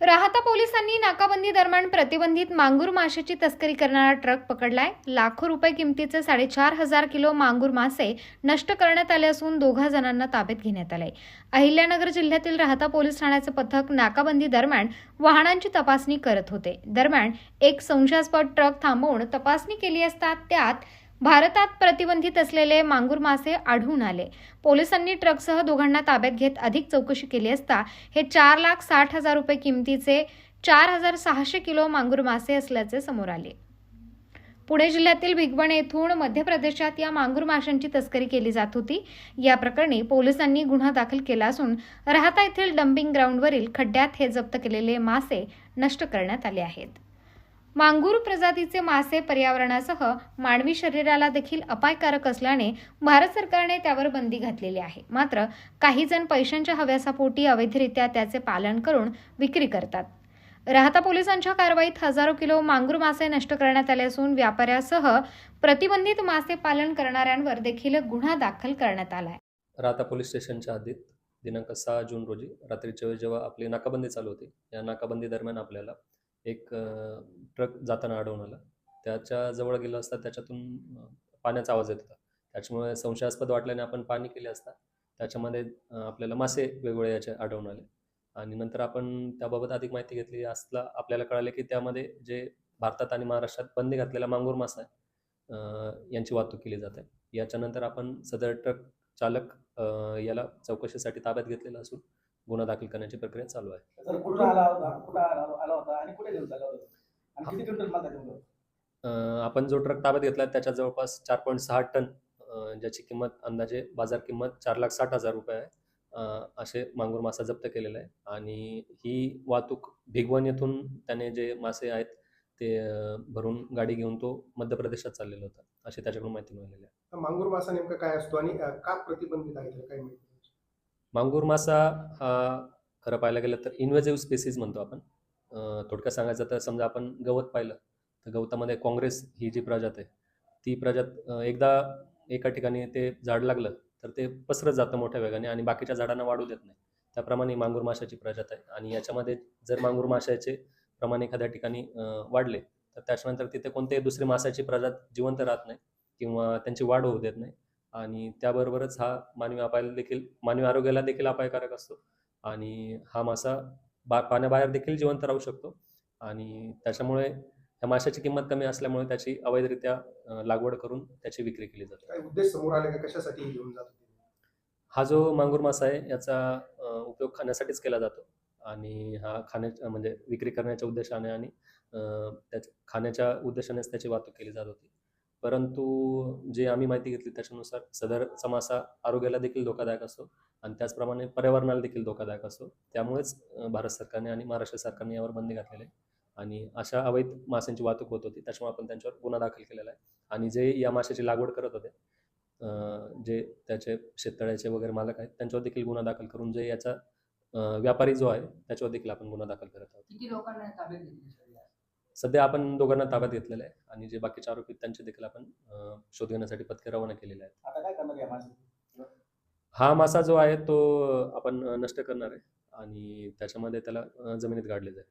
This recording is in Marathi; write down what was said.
राहता पोलिसांनी नाकाबंदी दरम्यान प्रतिबंधित मांगूर माशाची तस्करी करणारा ट्रक पकडलाय. लाखो रुपये किमतीचे साडेचार हजार किलो मांगूर मासे नष्ट करण्यात आले असून दोघा जणांना ताब्यात घेण्यात आले अहिल्यानगर जिल्ह्यातील राहता पोलीस ठाण्याचे पथक नाकाबंदी दरम्यान वाहनांची तपासणी करत होते. दरम्यान एक संशयास्पद ट्रक थांबवून तपासणी केली असता त्यात भारतात प्रतिबंधित असलेले मांगूर मासे आढळून आले. पोलिसांनी ट्रकसह दोघांना ताब्यात घेत अधिक चौकशी केली असता हे चार लाख साठ हजार रुपये किमतीचे चार हजार सहाशे किलो मांगूर मासे असल्याचे समोर आले. पुणे जिल्ह्यातील भिगवण येथून मध्य प्रदेशात या मांगूर माशांची तस्करी केली जात होती. या प्रकरणी पोलिसांनी गुन्हा दाखल केला असून राहता येथील डम्पिंग ग्राउंडवरील खड्ड्यात हे जप्त केलेले मासे नष्ट करण्यात आले आहेत. मांगूर प्रजातीचे मासे पर्यावरणासह मानवी शरीराला देखील अपायकारक असल्याने भारत सरकारने त्यावर बंदी घातलेली आहे. मात्र काही जण पैशांच्या हव्यासापोटी अवैधरित्या त्याचे पालन करून विक्री करतात. राहता पोलिसांच्या कारवाईत हजारो किलो मांगूर मासे नष्ट करण्यात आले असून व्यापाऱ्यासह प्रतिबंधित मासे पालन करणाऱ्यांवर देखील गुन्हा दाखल करण्यात आला आहे राहता पोलीस स्टेशनच्या हद्दीत दिनांक सहा जून रोजी रात्रीच्या वेळी जेव्हा आपली नाकाबंदी चालू होती या नाकाबंदी दरम्यान आपल्याला एक ट्रक जाताना आढळून आला. त्याच्याजवळ गेलो असता त्याच्यातून पाण्याचा आवाज येत होता. त्याच्यामुळे संशयास्पद वाटल्याने आपण पाणी केले असता त्याच्यामध्ये आपल्याला मासे वेगवेगळे याचे आढळून आले. आणि नंतर आपण त्याबाबत अधिक माहिती घेतली असला आपल्याला कळाले की त्यामध्ये जे भारतात आणि महाराष्ट्रात बंदी घातलेला मांगूर मासा आहे यांची वाहतूक केली जाते. याच्यानंतर आपण सदर ट्रक चालक याला चौकशीसाठी ताब्यात घेतलेला असून गुन्हा दाखल करण्याची प्रक्रिया चालू आहे. तर कुठं आला होता? कुठं आला आला होता आणि कुठे घेऊन चालला होता? आणि किती क्विंटल माल त्याच्यामध्ये? होता? अ, आपण जो ट्रक ताब्यात घेतला त्याच्या जवळपास चार पॉईंट सहा टन अ, ज्याची किंमत अंदाजे बाजार किंमत चार लाख साठ हजार रुपये आहे. अ, असे मांगूर मासा जप्त केलेला आहे. आणि ही वाहतूक भिगवण येथून त्याने जे मासे आहेत ते अ, भरून गाडी घेऊन तो मध्य प्रदेशात चाललेला होता. अशी त्याच्याकडून माहिती मिळालेली आहे. मांगूर मासा नेमका काय असतो आणि अ, का प्रतिबंधित आहे त्याला काय माहिती? मांगूर मासा हा खरं पाहायला गेलं तर इन्व्हेजिव्ह स्पेसिस म्हणतो आपण. थोडक्यात सांगायचं तर समजा आपण गवत पाहिलं तर गवतामध्ये काँग्रेस ही जी प्रजात आहे ती प्रजात एकदा एका ठिकाणी ते झाड लागलं तर ते पसरत जातं मोठ्या वेगाने आणि बाकीच्या झाडांना वाढू देत नाही. त्याप्रमाणे मांगूर माशाची प्रजात आहे आणि याच्यामध्ये जर मांगूर माशाचे प्रमाण एखाद्या ठिकाणी वाढले तर त्याच्यानंतर तिथे कोणत्याही दुसरी माशाची प्रजात जिवंत राहत नाही किंवा त्यांची वाढ होऊ देत नाही. आणि त्याबरोबरच हा मानवी अपायाला देखील मानवी आरोग्याला देखील अपायकारक असतो. आणि हा मासा बा पाण्याबाहेर देखील जिवंत राहू शकतो. आणि त्याच्यामुळे ह्या माशाची किंमत कमी असल्यामुळे त्याची अवैधरित्या लागवड करून त्याची विक्री केली जाते. उद्देश समोर आले का? कशासाठी हे घेऊन जात होते? हा जो मांगूर मासा आहे याचा उपयोग खाण्यासाठीच केला जातो. आणि हा खाण्या म्हणजे विक्री करण्याच्या उद्देशाने आणि खाण्याच्या उद्देशानेच त्याची वाहतूक केली जात होती. परंतु जे आम्ही माहिती घेतली त्याच्यानुसार सदर समासा आरोग्याला देखील धोकादायक असतो आणि त्याचप्रमाणे पर्यावरणाला देखील धोकादायक असतो. त्यामुळेच भारत सरकारने आणि महाराष्ट्र सरकारने यावर बंदी घातलेली आहे. आणि अशा अवैध माशांची वाहतूक होत होती त्याच्यामुळे आपण त्यांच्यावर गुन्हा दाखल केलेला आहे. आणि जे या माशाची लागवड करत होते जे त्याचे शेततळ्याचे वगैरे मालक आहेत त्यांच्यावर देखील गुन्हा दाखल करून जे याचा व्यापारी जो आहे त्याच्यावर देखील आपण गुन्हा दाखल करत आहोत. सध्या आपण दोघांना ताब्यात घेतलेलं आहे आणि जे बाकीचे आरोपी आहेत, त्यांचे देखील आपण अ, शोध घेण्यासाठी पथके रवाना केलेले आहेत. आता काय करणार या माणसाची? हा मासा जो आहे तो आपण अ, नष्ट करणार आहे आणि त्याच्यामध्ये त्याला अ, जमिनीत गाडले जाईल.